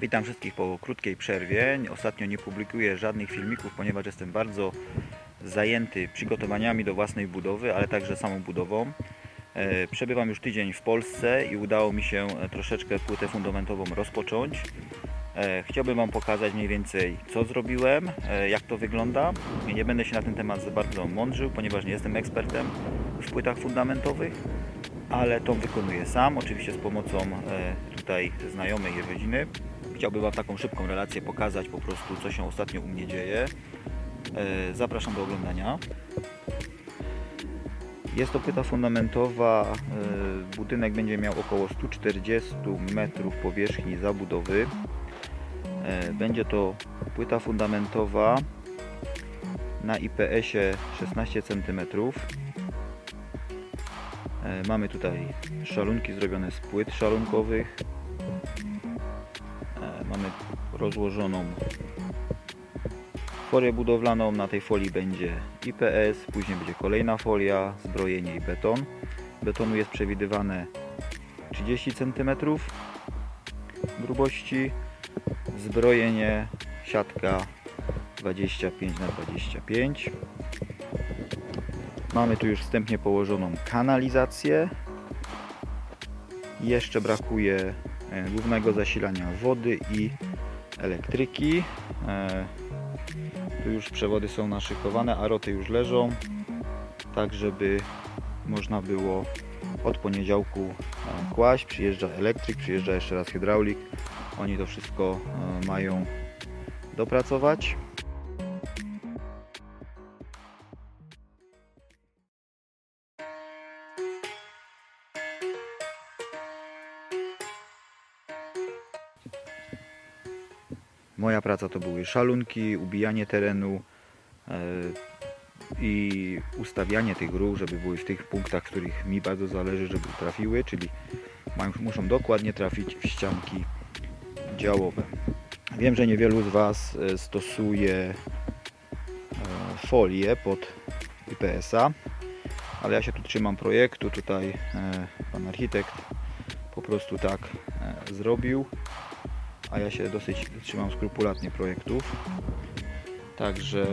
Witam wszystkich po krótkiej przerwie. Ostatnio nie publikuję żadnych filmików, ponieważ jestem bardzo zajęty przygotowaniami do własnej budowy, ale także samą budową. E, Przebywam już tydzień w Polsce i udało mi się e, troszeczkę płytę fundamentową rozpocząć. E, Chciałbym Wam pokazać mniej więcej co zrobiłem, jak to wygląda. Nie będę się na ten temat za bardzo mądrzył, ponieważ nie jestem ekspertem w płytach fundamentowych, ale to wykonuję sam, oczywiście z pomocą tutaj znajomej i rodziny. Chciałbym Wam taką szybką relację pokazać po prostu co się ostatnio u mnie dzieje. E, Zapraszam do oglądania. Jest to płyta fundamentowa. e, Budynek będzie miał około 140 metrów powierzchni zabudowy. E, Będzie to płyta fundamentowa na IPS-ie 16 cm. Mamy tutaj szalunki zrobione z płyt szalunkowych. Rozłożoną folię budowlaną. Na tej folii będzie IPS, później będzie kolejna folia, zbrojenie i beton. Betonu jest przewidywane 30 cm grubości. Zbrojenie, siatka 25 na 25 Mamy tu już wstępnie położoną kanalizację. Jeszcze brakuje e, głównego zasilania wody i elektryki. E, Tu już przewody są naszykowane, a roty już leżą, tak żeby można było od poniedziałku e, kłaść. Przyjeżdża elektryk, przyjeżdża jeszcze raz hydraulik. Oni to wszystko e, mają dopracować. Moja praca to były szalunki, ubijanie terenu e, i ustawianie tych róg, żeby były w tych punktach, w których mi bardzo zależy, żeby trafiły, czyli muszą dokładnie trafić w ścianki działowe. Wiem, że niewielu z Was e, stosuje e, folię pod IPS-a, ale ja się tu trzymam projektu. Tutaj pan architekt po prostu tak zrobił, a ja się dosyć trzymam skrupulatnie projektów. Także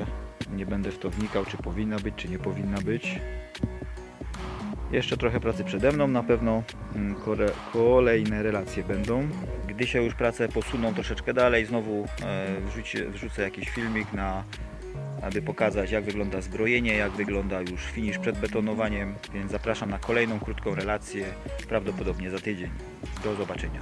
nie będę w to wnikał, czy powinna być, czy nie powinna być. Jeszcze trochę pracy przede mną, na pewno mm, kolejne relacje będą. Gdy się już prace posuną troszeczkę dalej, znowu e, wrzuci, wrzucę jakiś filmik na aby pokazać jak wygląda zbrojenie, jak wygląda już finish przed betonowaniem, więc zapraszam na kolejną krótką relację, prawdopodobnie za tydzień. Do zobaczenia.